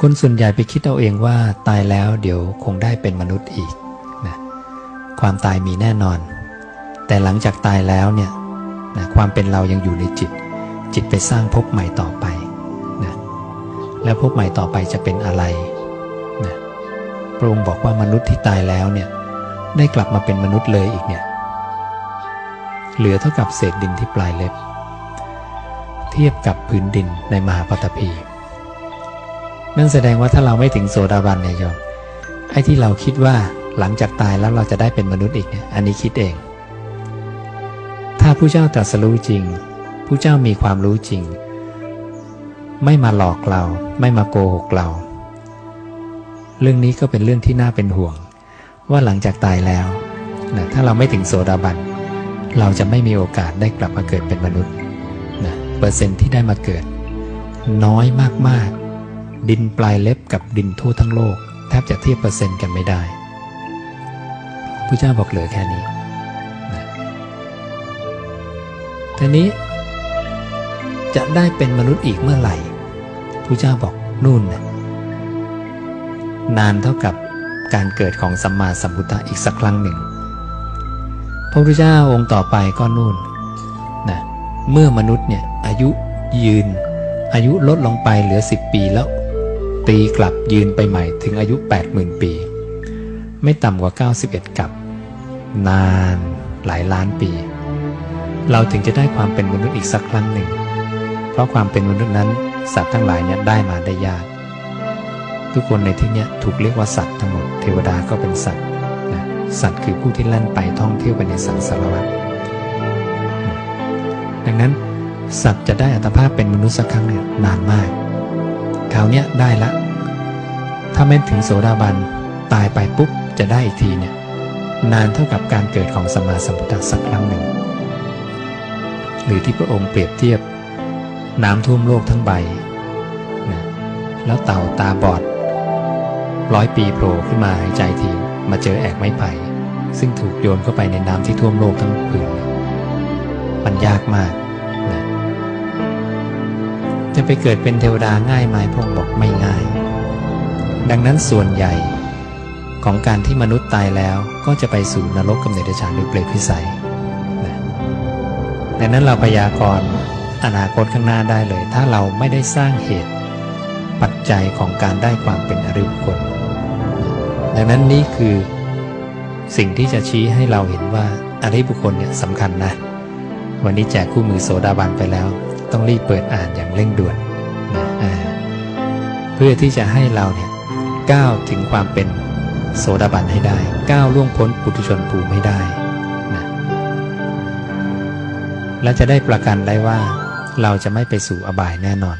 คนส่วนใหญ่ไปคิดเอาเองว่าตายแล้วเดี๋ยวคงได้เป็นมนุษย์อีกนะความตายมีแน่นอน แต่หลังจากตายแล้วเนี่ยนะความเป็นเรายังอยู่ในจิต จิตไปสร้างภพใหม่ต่อไปนะแล้วภพใหม่ต่อไปจะเป็นอะไรนะพระองค์บอกว่ามนุษย์ที่ตายแล้วเนี่ยได้กลับมาเป็นมนุษย์เลยอีกเนี่ยเหลือเท่ากับเศษดินที่ปลายเล็บ เทียบกับพื้นดินในมหาปฐพี นั่นแสดงว่าถ้าเราไม่ถึงโสดาบันเนี่ยโยมไอ้ที่เราคิดว่าหลังจากตายแล้วเราจะได้เป็นมนุษย์อีกเนี่ยอันนี้คิดเอง ถ้าผู้เจ้าตรัสรู้จริงผู้เจ้ามีความรู้จริง ไม่มาหลอกเรา ไม่มาโกหกเรา เรื่องนี้ก็เป็นเรื่องที่น่าเป็นห่วง ว่าหลังจากตายแล้วนะถ้าเราไม่ถึงโสดาบัน เราจะไม่มีโอกาสได้กลับมาเกิดเป็นมนุษย์นะเปอร์เซ็นต์ที่ได้มาเกิด น้อยมากๆ ดินปลายเล็บกับดินทั่วทั้งโลก แทบจะเทียบเปอร์เซ็นต์กันไม่ได้พระเจ้าบอกเหลือแค่นี้นะทีนี้จะได้เป็นมนุษย์อีกเมื่อไหร่พระเจ้าบอกนู่นนะนานเท่ากับการเกิดของสัมมาสัมพุทธะอีกสักครั้งหนึ่ง พระพุทธเจ้าองค์ต่อไปก็นู่นนะเมื่อมนุษย์เนี่ยอายุยืนอายุลดลงไปเหลือ 10 ปีแล้ว ตีกลับยืนไปใหม่ถึงอายุ 80,000 ปี ไม่ต่ำกว่า 91 กับ นานหลายล้านปี เราถึงจะได้ความเป็นมนุษย์อีกสักครั้งหนึ่ง เพราะความเป็นมนุษย์นั้นสัตว์ทั้งหลายเนี่ยได้มาได้ยาก ทุกคนในที่เนี้ยถูกเรียกว่าสัตว์ทั้งหมด เทวดาก็เป็นสัตว์นะสัตว์คือผู้ที่แล่นไปท่องเที่ยวไปในสังสารวัฏดังนั้นสัตว์จะได้อัตภาพเป็นมนุษย์สักครั้งเนี่ยนานมาก คราวเนี้ยได้ละ ถ้าไม่ถึงโสดาบันตายไปปุ๊บจะได้อีกทีเนี่ยนานเท่ากับการเกิดของสมมาสัมพุทธะสักครั้งหนึ่ง หรือที่พระองค์เปรียบเทียบ น้ำท่วมโลกทั้งใบนะแล้วเต่าตาบอด ร้อยปีโผล่ขึ้นมาหายใจทีมาเจอแอกไม้ไผ่ซึ่งถูกโยนเข้าไปในน้ำที่ท่วมโลกทั้งผืนเนี่ยมันยากมาก จะไปเกิดเป็นเทวดาง่ายไหมพระองบอกไม่ง่าย ดังนั้นส่วนใหญ่ของการที่มนุษย์ตายแล้วก็จะไปสู่นรกกำเนิดฉานหรือเปรตพิสัยนะดังนั้นเราพยากรณ์อนาคตข้างหน้าได้เลย ถ้าเราไม่ได้สร้างเหตุปัจจัยของการได้ความเป็นอริยบุคคล ดังนั้นนี่คือสิ่งที่จะชี้ให้เราเห็นว่าอริยบุคคลเนี่ยสำคัญนะ วันนี้แจกคู่มือโสดาบันไปแล้ว ต้องรีบเปิดอ่านอย่างเร่งด่วนนะเพื่อที่จะให้เราเนี่ยก้าวถึงความเป็นโสดาบันให้ได้ก้าวล่วงพ้นปุถุชนภูมิให้ได้นะและจะได้ประกันได้ว่า เราจะไม่ไปสู่อบายแน่นอน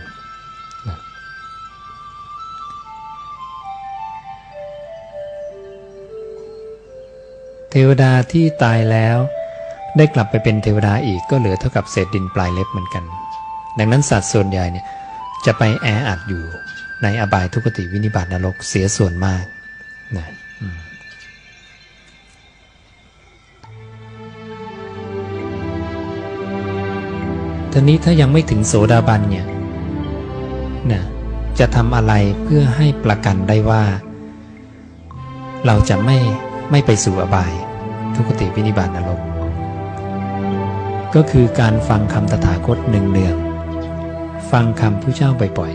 เทวดาที่ตายแล้วได้กลับไปเป็นเทวดาอีกก็เหลือเท่ากับเศษดินปลายเล็บเหมือนกัน ดังนั้นสัตว์ส่วนใหญ่เนี่ยจะไปแออัดอยู่ในอบายทุกติวินิบาตนรกเสียส่วนมากนะทีนี้ถ้ายังไม่ถึงโสดาบันเนี่ยนะจะทำอะไรเพื่อให้ประกันได้ว่า เราจะไม่ไม่ไปสู่อบาย ทุกติวินิบาตนรก ก็คือการฟังคำตถาคตหนึ่งเนือง ฟังคำผู้เจ้าบ่อย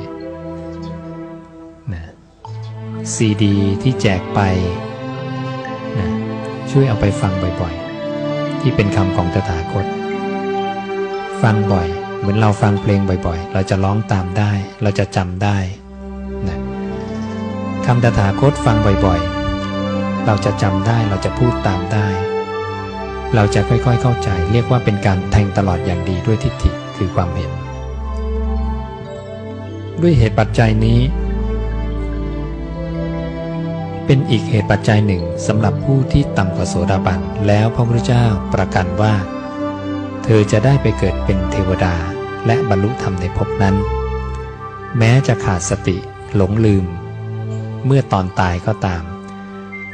ๆนะซีดีที่แจกไปนะช่วยเอาไปฟังบ่อยๆ ที่เป็นคำของตถาคต ฟังบ่อย เหมือนเราฟังเพลงบ่อยๆ เราจะร้องตามได้ เราจะจำได้นะคำตถาคตฟังบ่อยๆ เราจะจำได้เราจะพูดตามได้ เราจะค่อยๆเข้าใจ เรียกว่าเป็นการแทงตลอดอย่างดีด้วยทิฏฐิคือความเห็น ด้วยเหตุปัจจัยนี้ เป็นอีกเหตุปัจจัยหนึ่งสำหรับผู้ที่ต่ำกว่าโสดาบันแล้วพระพุทธเจ้าประกันว่า เธอจะได้ไปเกิดเป็นเทวดาและบรรลุธรรมในภพนั้น แม้จะขาดสติหลงลืม เมื่อตอนตายก็ตาม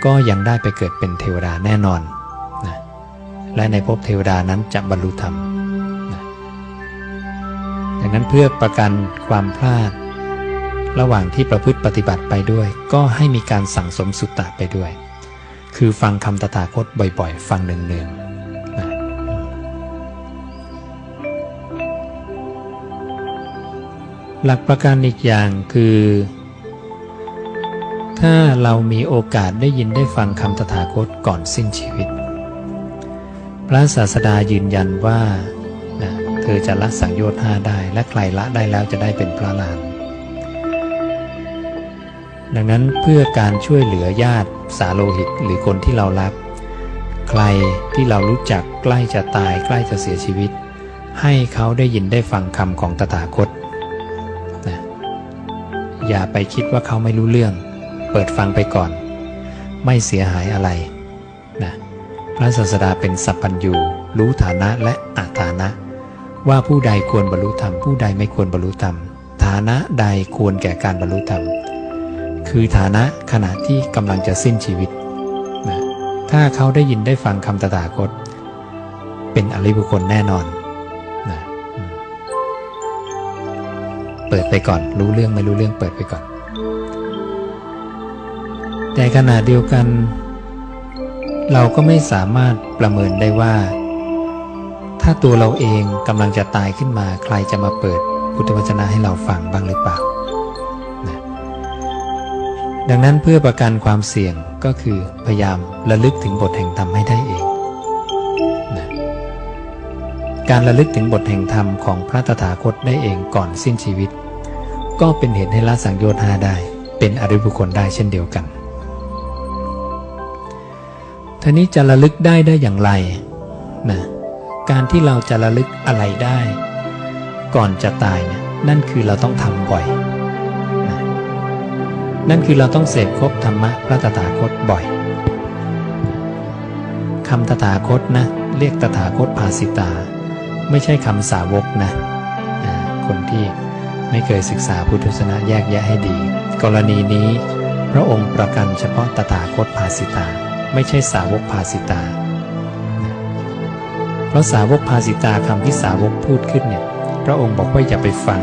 ก็ยังได้ไปเกิดเป็นเทวดาแน่นอนนะและในภพเทวดานั้นจะบรรลุธรรม ดังนั้นเพื่อประกันความพลาด ระหว่างที่ประพฤติปฏิบัติไปด้วย ก็ให้มีการสั่งสมสุตตะไปด้วย คือฟังคำตถาคตบ่อยๆ ฟังเนืองๆนะหลักประการอีกอย่างคือ ถ้าเรามีโอกาสได้ยินได้ฟังคำตถาคตก่อนสิ้นชีวิต พระศาสดายืนยันว่า นะเธอจะละสังโยชน์ห้าได้ และใครละได้แล้วจะได้เป็นพระลานดังนั้นเพื่อการช่วยเหลือญาติสาโลหิตหรือคนที่เรารัก ใครที่เรารู้จักใกล้จะตายใกล้จะเสียชีวิต ให้เขาได้ยินได้ฟังคำของตถาคตนะอย่าไปคิดว่าเขาไม่รู้เรื่อง เปิดฟังไปก่อน ไม่เสียหายอะไรนะพระศาสดาเป็นสัพพัญญูรู้ฐานะและอาฐานะ ว่าผู้ใดควรบรรลุธรรม ผู้ใดไม่ควรบรรลุธรรม ฐานะใดควรแก่การบรรลุธรรม คือฐานะขณะที่กำลังจะสิ้นชีวิตนะถ้าเขาได้ยินได้ฟังคำตถาคต เป็นอริบุคคลแน่นอนนะเปิดไปก่อน รู้เรื่องไม่รู้เรื่องเปิดไปก่อน แต่ขณะเดียวกัน เราก็ไม่สามารถประเมินได้ว่า ถ้าตัวเราเองกำลังจะตายขึ้นมา ใครจะมาเปิดพุทธวจนะให้เราฟังบ้างหรือเปล่านะดังนั้นเพื่อประกันความเสี่ยงก็คือพยายามระลึกถึงบทแห่งธรรมให้ได้เองนะการระลึกถึงบทแห่งธรรมของพระตถาคตได้เองก่อนสิ้นชีวิต ก็เป็นเหตุให้ละสังโยชน์หาได้ เป็นอริบุคคลได้เช่นเดียวกันทีนี้จะระลึกได้ได้อย่างไรนะ การที่เราจะระลึกอะไรได้ ก่อนจะตายเนี่ยนั่นคือเราต้องทำบ่อยนั่นคือเราต้องเสพครบธรรมะพระตถาคตบ่อยคำตถาคตนะเรียกตถาคตภาสิตา ไม่ใช่คำสาวกนะคนที่ไม่เคยศึกษาพุทธศาสนาแยกแยะให้ดี กรณีนี้ พระองค์ประกันเฉพาะตถาคตภาสิตา ไม่ใช่สาวกภาสิตา ราะสาวกภาสิตาคำที่สาวกพูดขึ้นเนี่ยพระองค์บอกว่าอย่าไปฟัง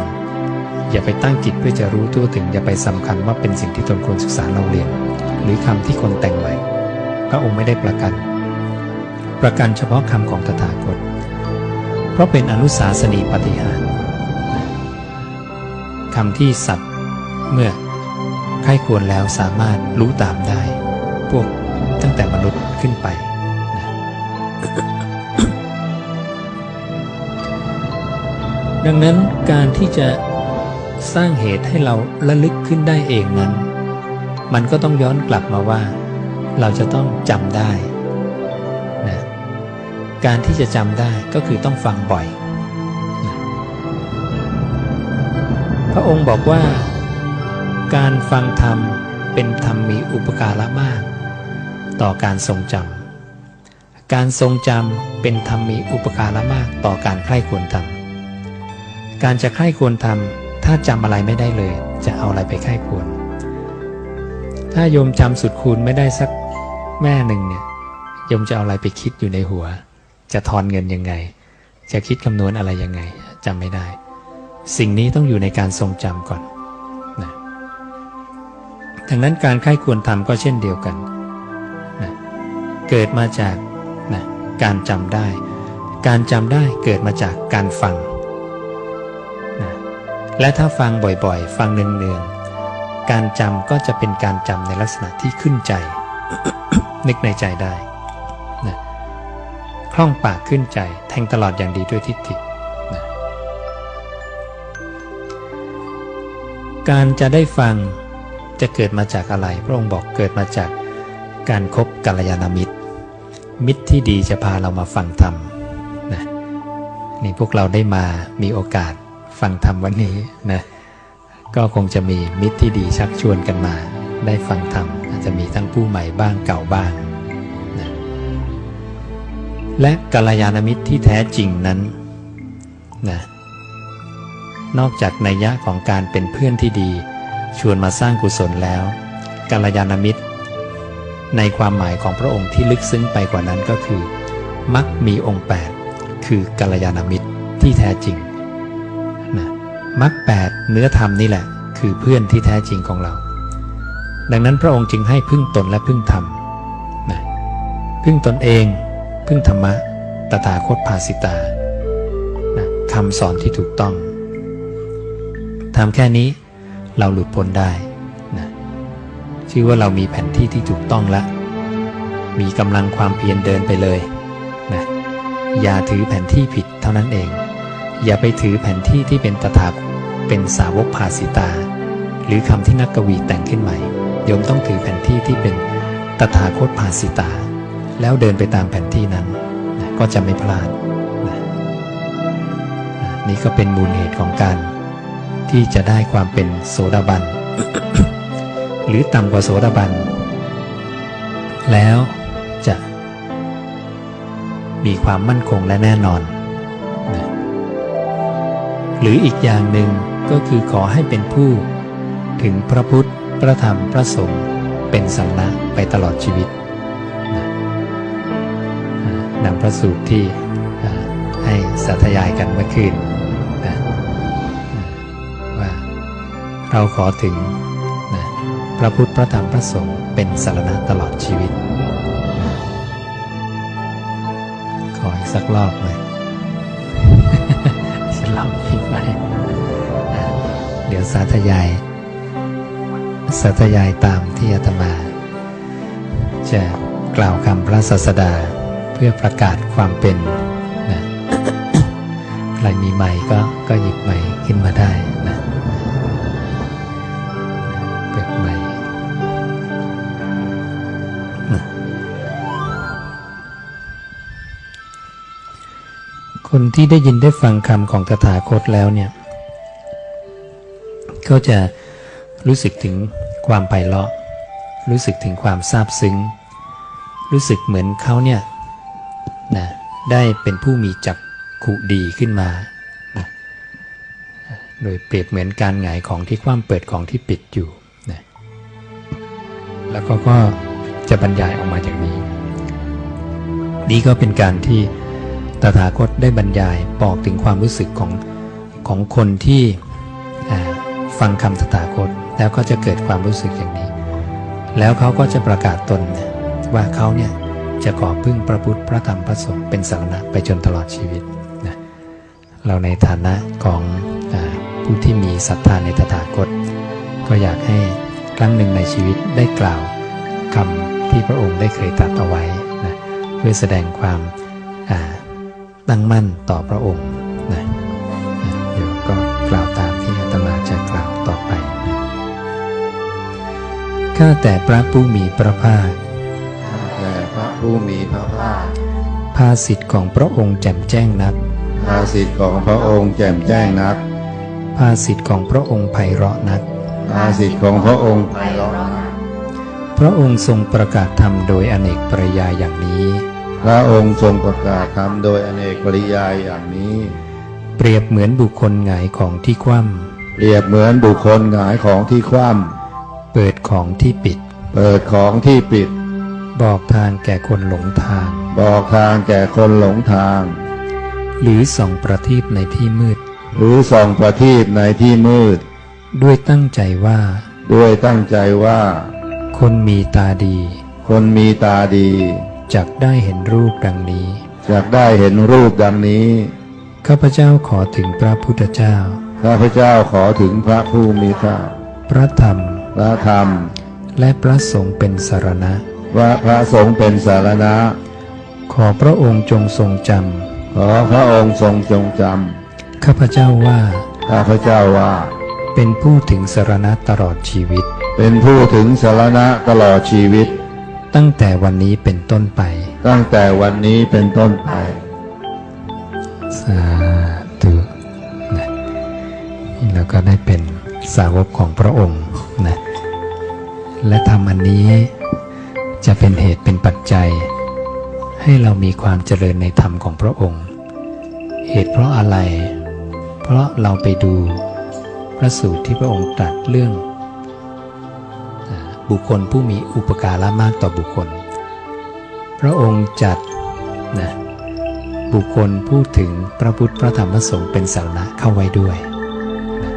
อย่าไปตั้งจิตเพื่อจะรู้ทั่วถึงอย่าไปสำคัญว่าเป็นสิ่งที่ตนควรศึกษาเราเรียน หรือคำที่คนแต่งไว้พระองค์ไม่ได้ประกัน ประกันเฉพาะคำของตถาคต เพราะเป็นอนุสาสนีปฏิหารคำที่สัตว์เมื่อใครควรแล้วสามารถรู้ตามได้ พวกตั้งแต่มนุษย์ขึ้นไปนะ ดังนั้นการที่จะสร้างเหตุให้เราระลึกขึ้นได้เองนั้น มันก็ต้องย้อนกลับมาว่า เราจะต้องจำได้นะการที่จะจำได้ก็คือต้องฟังบ่อยนะพระองค์บอกว่า การฟังธรรมเป็นธรรมมีอุปการะมาก ต่อการทรงจำการทรงจำเป็นธรรมมีอุปการะมากต่อการใคร่ควรทำ การจะใคร่ควรทำถ้าจำอะไรไม่ได้เลย จะเอาอะไรไปใคร่ควร ถ้าโยมจำสุดคูณไม่ได้สักแม่หนึ่งเนี่ยโยมจะเอาอะไรไปคิดอยู่ในหัว จะทอนเงินยังไง จะคิดคำนวณอะไรยังไงจำไม่ได้ สิ่งนี้ต้องอยู่ในการทรงจำก่อนนะดังนั้นการใคร่ควรทำก็เช่นเดียวกันนะเกิดมาจากนะการจำได้ การจำได้เกิดมาจากการฟัง และถ้าฟังบ่อยๆ ฟังเนืองๆ การจำก็จะเป็นการจำในลักษณะที่ขึ้นใจ นึกในใจได้นะคล่องปากขึ้นใจ แทงตลอดอย่างดีด้วยทิฏฐินะการจะได้ฟังจะเกิดมาจากอะไร พระองค์บอกเกิดมาจากการครบกัลยาณมิตร มิตรที่ดีจะพาเรามาฟังธรรมนะนี่พวกเราได้มามีโอกาส ฟังธรรมวันนี้นะก็คงจะมีมิตรที่ดีชักชวนกันมา ได้ฟังธรรมอาจจะมีทั้งผู้ใหม่บ้างเก่าบ้างนะและกัลยาณมิตรที่แท้จริงนั้นนะนอกจากนัยยะของการเป็นเพื่อนที่ดี ชวนมาสร้างกุศลแล้วกัลยาณมิตร ในความหมายของพระองค์ที่ลึกซึ้งไปกว่านั้นก็คือ มักมีองค์ 8 คือกัลยาณมิตรที่แท้จริง นะมักแปดเนื้อธรรมนี่แหละ คือเพื่อนที่แท้จริงของเรา ดังนั้นพระองค์จึงให้พึ่งตนและพึ่งธรรมนะพึ่งตนเอง พึ่งธรรมะตถาคตภาสิตานะคำสอนที่ถูกต้องทำแค่นี้เราหลุดพ้นได้นะชื่อว่าเรามีแผนที่ที่ถูกต้องล้วมีกำลังความเพียรเดินไปเลยนะอย่าถือแผนที่ผิดเท่านั้นเอง อย่าไปถือแผนที่ที่เป็นตถาเป็นสาวกภาสิตา หรือคำที่นักกวีแต่งขึ้นใหม่โยมต้องถือแผนที่ที่เป็นตถาคตภาสิตา แล้วเดินไปตามแผนที่นั้นนะก็จะไม่พลาดนะนี่ก็เป็นมูลเหตุของการ ที่จะได้ความเป็นโสดาบัน หรือต่ำกว่าโสดาบัน แล้วจะมีความมั่นคงและแน่นอน หรืออีกอย่างหนึ่งก็คือขอให้เป็นผู้ ถึงพระพุทธ พระธรรมพระสงฆ์เป็นสังฆะไปตลอดชีวิตนำพระสูตรที่ให้สาธยายกันเมื่อคืนนะว่าเราขอถึงนะพระพุทธพระธรรมพระสงฆ์เป็นสารณะตลอดชีวิต ขออีกสักรอบไหม ฉันลองไปเดี๋ยวสาธยาย สาธยายตามที่อาตมา จะกล่าวคำพระศาสดาเพื่อประกาศความเป็นนะใครมีไม้ก็ก็หยิบไม้ขึ้นมาได้นะ คนที่ได้ยินได้ฟังคำของตถาคตแล้วเนี่ย ก็จะรู้สึกถึงความไพเราะ รู้สึกถึงความซาบซึ้ง รู้สึกเหมือนเขาเนี่ยนะได้เป็นผู้มีจักขุดีขึ้นมานะโดยเปรียบเหมือนการหงายของที่คว่ำเปิดของที่ปิดอยู่นะแล้วก็ก็จะบรรยายออกมาจากนี้ นี่ก็เป็นการที่ ตถาคตได้บรรยายบอกถึงความรู้สึกของของคนที่ฟังคำตถาคต แล้วก็จะเกิดความรู้สึกอย่างนี้ แล้วเขาก็จะประกาศตนว่าเขาเนี่ยจะขอพึ่งพระพุทธพระธรรมพระสงฆ์เป็นสารณะไปจนตลอดชีวิตนะเราในฐานะของอผู้ที่มีศรัทธาในตถาคต ก็อยากให้ครั้งหนึ่งในชีวิตได้กล่าวคำที่พระองค์ได้เคยตรัสเอาไว้นะเพื่อแสดงความอ่า ตั้งมั่นต่อพระองค์นะนะเดี๋ยวก็กล่าวตามที่อาตมาจะกล่าวต่อไปนะข้าแต่พระผู้มีพระภาคแต่พระผู้มีพระภาค ภาสิทธิ์ของพระองค์แจ่มแจ้งนัก ภาสิทธิ์ของพระองค์แจ่มแจ้งนัก ภาสิทธิ์ของพระองค์ไพเราะนัก ภาสิทธิ์ของพระองค์ไพเราะนัก พระองค์ทรงประกาศธรรมโดยอเนกปริยายอย่างนี้ พระองค์ทรงประกาศธรรมโดยอเนกปริยายอย่างนี้ เปรียบเหมือนบุคคลหงายของที่คว่เปรียบเหมือนบุคคลหงายของที่คว่ำเปิดของที่ปิดำเปิดของที่ปิด บอกทางแก่คนหลงทาง บอกทางแก่คนหลงทาง หรือส่องประทีปในที่มืด หรือส่องประทีปในที่มืด ด้วยตั้งใจว่า ด้วยตั้งใจว่า คนมีตาดี คนมีตาดี จักได้เห็นรูปดังนี้จะได้เห็นรูปดังนี้ ข้าพเจ้าขอถึงพระพุทธเจ้า ข้าพเจ้าขอถึงพระผู้มีพระพระธรรม พระธรรม และพระสงฆ์เป็นสารณะว่าพระสงฆ์เป็นสารณะ ขอพระองค์จงทรงจขอพระองค์ทรงจงจำ ข้าพเจ้าว่าำข้าพเจ้าว่า เป็นผู้ถึงสารณะตลอดชีวิต เป็นผู้ถึงสารณะตลอดชีวิต ตั้งแต่วันนี้เป็นต้นไป ตั้งแต่วันนี้เป็นต้นไป สาธุนะแล้วก็ได้เป็นสาวกของพระองค์นะและทำอันนี้จะเป็นเหตุเป็นปัจจัย ให้เรามีความเจริญในธรรมของพระองค์ เหตุเพราะอะไร เพราะเราไปดูพระสูตรที่พระองค์ตรัสเรื่องอ่า บุคคลผู้มีอุปการะมากต่อบุคคล พระองค์จัดนะบุคคลพูดถึงพระพุทธพระธรรมพระสงฆ์เป็นสารณะเข้าไว้ด้วยนะ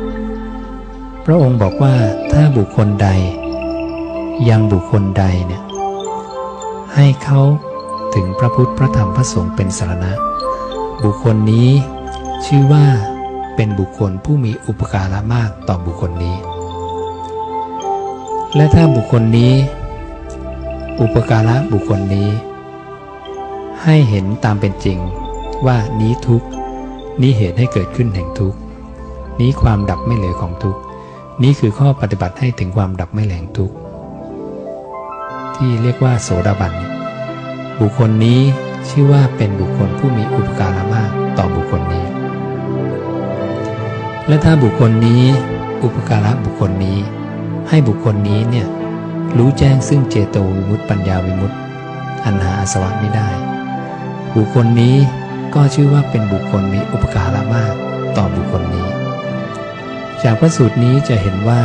พระองค์บอกว่าถ้าบุคคลใดยังบุคคลใดเนี่ยให้เขาถึงพระพุทธพระธรรมพระสงฆ์เป็นสารณะ บุคคลนี้ชื่อว่าเป็นบุคคลผู้มีอุปการะมากต่อบุคคลนี้ และถ้าบุคคลนี้ อุปการะบุคคลนี้ ให้เห็นตามเป็นจริงว่านี้ทุกนี้เหตุให้เกิดขึ้นแห่งทุกนี้ความดับไม่เหลือของทุกนี้คือข้อปฏิบัติให้ถึงความดับไม่เหลือแห่งทุกที่เรียกว่าโสดาบันนี่ยบุคคลนี้ชื่อว่าเป็นบุคคลผู้มีอุปการะมากต่อบุคคลนี้ และถ้าบุคคลนี้ อุปการะบุคคลนี้ ให้บุคคลนี้เนี่ยรู้แจ้งซึ่งเจโตวิมุตติปัญญาวิมุตติอันหาอาสวะไม่ได้ บุคคลนี้ก็ชื่อว่าเป็นบุคคลมีอุปการะมากต่อบุคคลนี้ จากพระสูตรนี้จะเห็นว่า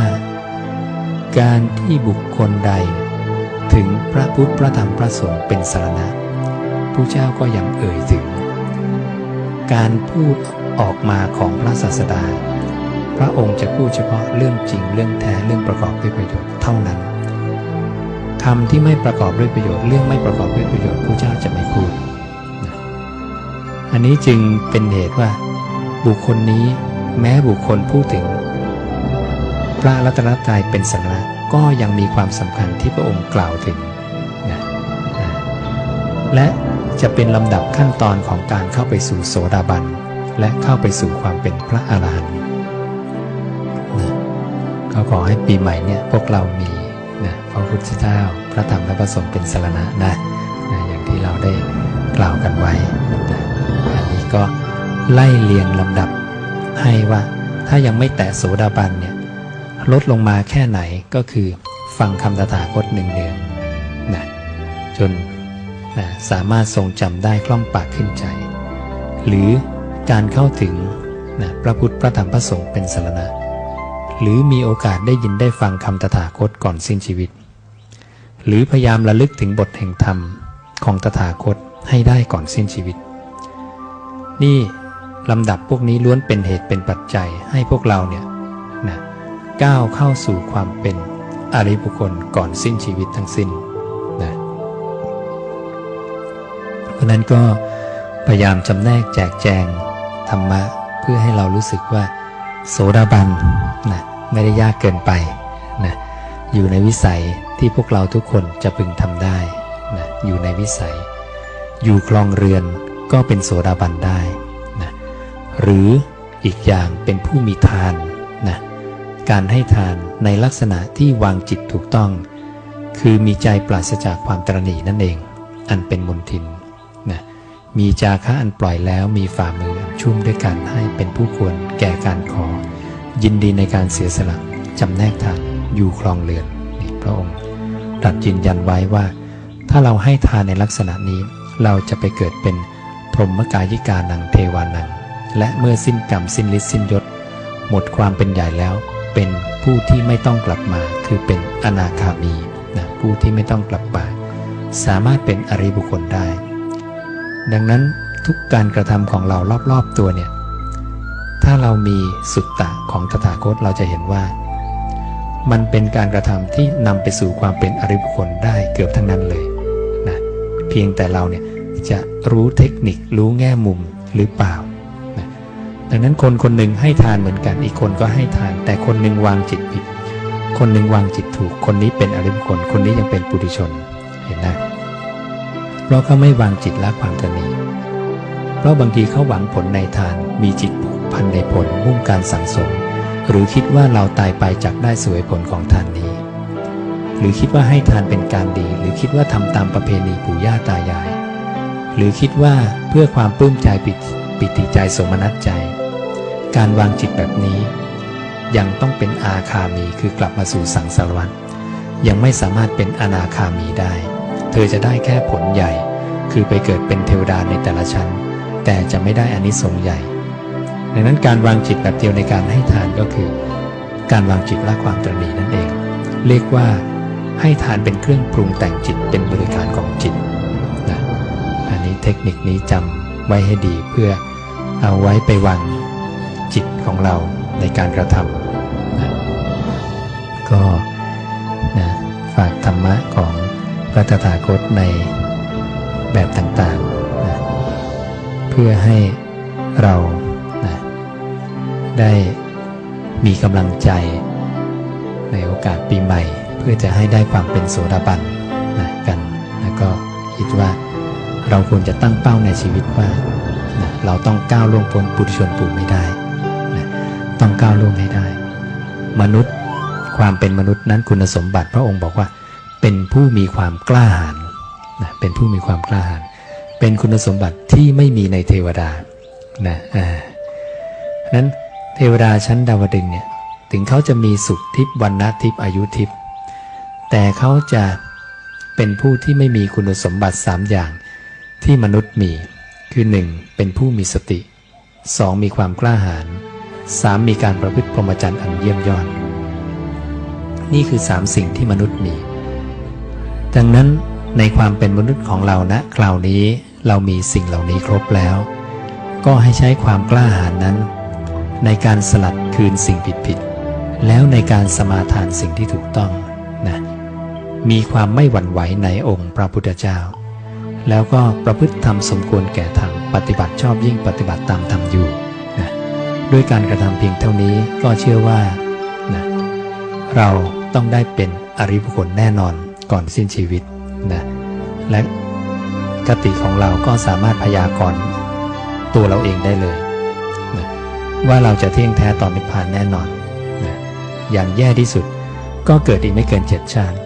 การที่บุคคลใด ถึงพระพุทธพระธรรมพระสงฆ์เป็นสารณะผู้เจ้าก็ยังเอ่ยถึง การพูดออกมาของพระศาสดา ระองค์จะพูดเฉพาะเรื่องจริงเรื่องแท้เรื่องประกอบด้วยประโยชน์เท่านั้นคำที่ไม่ประกอบด้วยประโยชน์เรื่องไม่ประกอบด้วยประโยชน์ผู้เจ้าจะไม่พูดนะอันนี้จึงเป็นเหตุว่า บุคคลนี้แม้บุคคลพูดถึง พระรัตนตรัยเป็นสาระก็ยังมีความสำคัญที่พระองค์กล่าวถึงนะอ่าและจะเป็นลำดับขั้นตอนของการเข้าไปสู่โสดาบัน และเข้าไปสู่ความเป็นพระอรหันต์ ขอให้ปีใหม่เนี่ยพวกเรามีนะพระพุทธเจ้า พระธรรมและพระสงฆ์เป็นสารณะนะนะอย่างที่เราได้กล่าวกันไว้นะอันนี้ก็ไล่เรียงลำดับให้ว่าถ้ายังไม่แตะโสดาบันเนี่ยลดลงมาแค่ไหนก็คือฟังคำตถาคตหนึ่งเนืองๆนะจนนะสามารถทรงจำได้คล่องปากขึ้นใจ หรือการเข้าถึงนะพระพุทธพระธรรมพระสงฆ์เป็นสารณะ หรือมีโอกาสได้ยินได้ฟังคำตถาคตก่อนสิ้นชีวิต หรือพยายามระลึกถึงบทแห่งธรรมของตถาคตให้ได้ก่อนสิ้นชีวิต นี่ลำดับพวกนี้ล้วนเป็นเหตุเป็นปัจจัยให้พวกเราเนี่ยนะก้าวเข้าสู่ความเป็นอริบุคคลก่อนสิ้นชีวิตทั้งสิ้นนะเพราะนั้นก็พยายามจำแนกแจกแจงธรรมะเพื่อให้เรารู้สึกว่า โสดาบันนะ ไม่ได้ยากเกินไปนะอยู่ในวิสัยที่พวกเราทุกคนจะพึงทำได้นะอยู่ในวิสัย อยู่คลองเรือนก็เป็นโสดาบันได้นะหรืออีกอย่างเป็นผู้มีทานนะการให้ทานในลักษณะที่วางจิตถูกต้อง คือมีใจปราศจากความตรณีนั่นเอง อันเป็นมนทินนะมีจาคะอันปล่อยแล้วมีฝ่ามืออันชุ่มด้วยการให้เป็นผู้ควรแก่การขอ ยินดีในการเสียสละจำแนกทานอยู่คลองเรือนนี่พระองค์ตรัสยืนยันไว้ว่า ถ้าเราให้ทานในลักษณะนี้เราจะไปเกิดเป็นพรหมกายิกานังเทวานัง และเมื่อสิ้นกรรมสิ้นฤทธิ์สิ้นยศ หมดความเป็นใหญ่แล้ว เป็นผู้ที่ไม่ต้องกลับมา คือเป็นอนาคามีนะผู้ที่ไม่ต้องกลับมาสามารถเป็นอริบุคคลได้ ดังนั้นทุกการกระทำของเรารอบๆตัวเนี่ย ถ้าเรามีสุตตะของตถาคตเราจะเห็นว่า มันเป็นการกระทำที่นำไปสู่ความเป็นอริบุคคลได้เกือบทั้งนั้นเลยนะเพียงแต่เราเนี่ยจะรู้เทคนิครู้แง่มุมหรือเปล่านะดังนั้นคนคนหนึ่งให้ทานเหมือนกันอีกคนก็ให้ทาน แต่คนหนึ่งวางจิตผิด คนหนึ่งวางจิตถูก คนนี้เป็นอริบุคคล คนนี้ยังเป็นปุถุชนเห็นนะเพราะเขาไม่วางจิตละความตนีเพราะบางทีเขาหวังผลในทานมีจิตผ พันในผลมุ่งการสั่งสม หรือคิดว่าเราตายไปจากได้สวยผลของทานนี้ หรือคิดว่าให้ทานเป็นการดี หรือคิดว่าทำตามประเพณีปู่ย่าตายาย หรือคิดว่าเพื่อความปลื้มใจปิติปิติใจสมนัตใจ การวางจิตแบบนี้ ยังต้องเป็นอาคามีคือกลับมาสู่สังสารวัฏยังไม่สามารถเป็นอนาคามีได้ เธอจะได้แค่ผลใหญ่ คือไปเกิดเป็นเทวดาในแต่ละชั้น แต่จะไม่ได้อานิสงส์ใหญ่ ดังนั้นการวางจิตแบบเดียวในการให้ทานก็คือ การวางจิตละความตรณีนั่นเอง เรียกว่าให้ทานเป็นเครื่องปรุงแต่งจิตเป็นบริการของจิตนะอันนี้เทคนิคนี้จำไว้ให้ดีเพื่อเอาไว้ไปวางจิตของเราในการกระทำนะก็นะฝากธรรมะของพระตถาคตในแบบต่างๆนะเพื่อให้เรา ได้มีกำลังใจในโอกาสปีใหม่ เพื่อจะให้ได้ความเป็นโสดาบันนะกันแล้วก็คิดว่าเราควรจะตั้งเป้าในชีวิตว่านะเราต้องก้าวล่วงพ้นปุถุชนปู่ไม่ได้นะต้องก้าวล่วงให้ได้ มนุษย์ความเป็นมนุษย์นั้นคุณสมบัติพระองค์บอกว่า เป็นผู้มีความกล้าหาญนะเป็นผู้มีความกล้าหาญเป็นคุณสมบัติที่ไม่มีในเทวดานะอ่านั้น วดาชั้นดาวดึงเนี่ยถึงเขาจะมีสุขทิพย์วันนะทิพย์อายุทิพย์แต่เขาจะเป็นผู้ที่ไม่มีคุณสมบัติสามอย่างที่มนุษย์มี คือหนึ่งเป็นผู้มีสติสองมีความกล้าหาญสามมีการประพฤติพรหมจรรย์อันเยี่ยมยอด นี่คือสามสิ่งที่มนุษย์มี ดังนั้นในความเป็นมนุษย์ของเราณคราวนี้เรามีสิ่งเหล่านี้ครบแล้ว ก็ให้ใช้ความกล้าหาญนั้น ในการสลัดคืนสิ่งผิดๆแล้วในการสมาทานสิ่งที่ถูกต้องนะมีความไม่หวั่นไหวในองค์พระพุทธเจ้า แล้วก็ประพฤติธรรมสมควรแก่ธรรมปฏิบัติชอบยิ่งปฏิบัติตามธรรมอยู่นะด้วยการกระทำเพียงเท่านี้ก็เชื่อว่านะเราต้องได้เป็นอริยบุคคลแน่นอนก่อนสิ้นชีวิตนะและกติของเราก็สามารถพยากรณ์ตัวเราเองได้เลย ว่าเราจะเที่ยงแท้ต่อนิพพานแน่นอนนะอย่างแย่ที่สุดก็เกิดอีกไม่เกินเจ็ดชาติ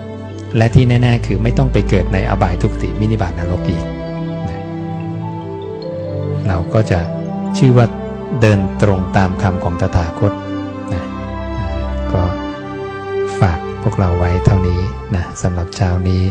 และที่แน่ ๆ คือไม่ต้องไปเกิดในอบายทุกติมินิบาตนรกอีกนะเราก็จะชื่อว่าเดินตรงตามคำของตถาคตนะก็ฝากพวกเราไว้เท่านี้นะสำหรับเช้านี้